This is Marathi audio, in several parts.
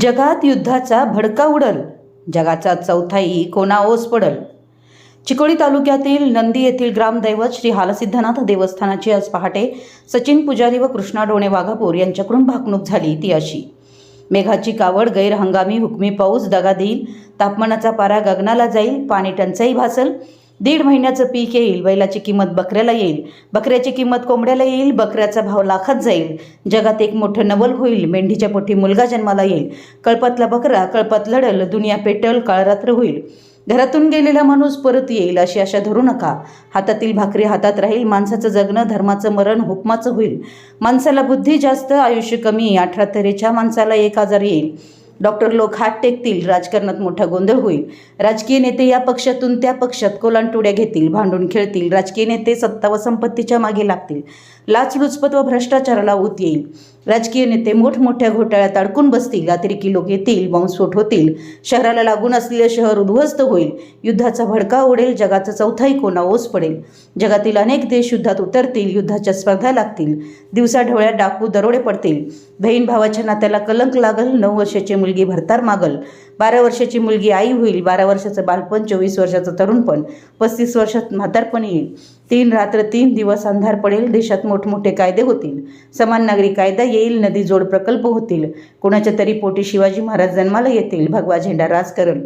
जगात युद्धाचा भडका उडल जगाचा चौथाई कोणा ओस पडल. चिकोडी तालुक्यातील नंदी येथील ग्रामदैवत श्री हालसिद्धनाथ देवस्थानाची आज पहाटे सचिन पुजारी व कृष्णा डोणे वाघापूर यांच्याकडून भाकणूक झाली ती अशी. मेघाची कावड गैरहंगामी हुकमी पाऊस दगा देईल तापमानाचा पारा गगनाला जाईल पाणी टंचाई भासल दीड महिन्याचं पीक येईल बैलाची किंमत बकऱ्याला येईल. बकऱ्याची किंमत कोंबड्याला येईल बकऱ्याचा भाव लाखात जाईल. जगात एक मोठं नवल होईल मेंढीच्या पोटी मुलगा जन्माला येईल. कळपातला बकरा कळपात लढल दुनिया पेटल काळरात्र होईल. घरातून गेलेला माणूस परत येईल अशी आशा धरू नका. हातातील भाकरी हातात राहील माणसाचं जगणं धर्माचं मरण हुकमाचं होईल. माणसाला बुद्धी जास्त आयुष्य कमी अठरा तऱ्हेच्या माणसाला एक आजार येईल. डॉक्टर लोक हात टेकतील राजकारणात मोठा गोंधळ होईल. राजकीय नेते या पक्षातून त्या पक्षात कोलांटुड्या घेतील भांडून खेळतील राजकीय नेते सत्ता व संपत्तीच्या मागे लागतील. लाचलुचपत व भ्रष्टाचाराला ऊत येईल. राजकीय नेते मोठमोठ्या घोटाळ्यात अडकून बसतील अतिरेकी लोक येतील बॉम्बस्फोट होतील. शहराला लागून असलेले शहर उद्ध्वस्त होईल. युद्धाचा भडका ओढेल जगाचा चौथाई कोणा ओस पडेल. जगातील अनेक देश युद्धात उतरतील युद्धाच्या स्पर्धा लागतील. दिवसाढवळ्यात डाकू दरोडे पडतील. बहीण भावाच्या नात्याला कलंक लागल नऊ वर्षाचे मुलगी भरतार मागल. बारा वर्षाची मुलगी आई होईल. बारा वर्षाचं बालपण चोवीस वर्षाचं तरुणपण पस्तीस वर्षात म्हातारपण येईल. तीन रात्र तीन दिवस अंधार पडेल. देशात मोठमोठे कायदे होतील. समान नागरी कायदा येईल. नदी जोड प्रकल्प होतील. कोणाच्या तरी पोटी शिवाजी महाराज जन्माला येतील. भगवा झेंडा राज करल.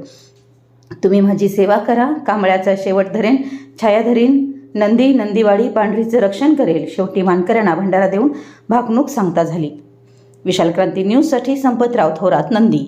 तुम्ही माझी सेवा करा. कांबळ्याचा शेवट धरेन. छाया धरीन. नंदी नंदीवाडी पांढरीचं रक्षण करेल. शेवटी मानकऱ्यांना भंडारा देऊन भाकणूक सांगता झाली. विशाल क्रांती न्यूजसाठी संपतराव थोरात नंदी.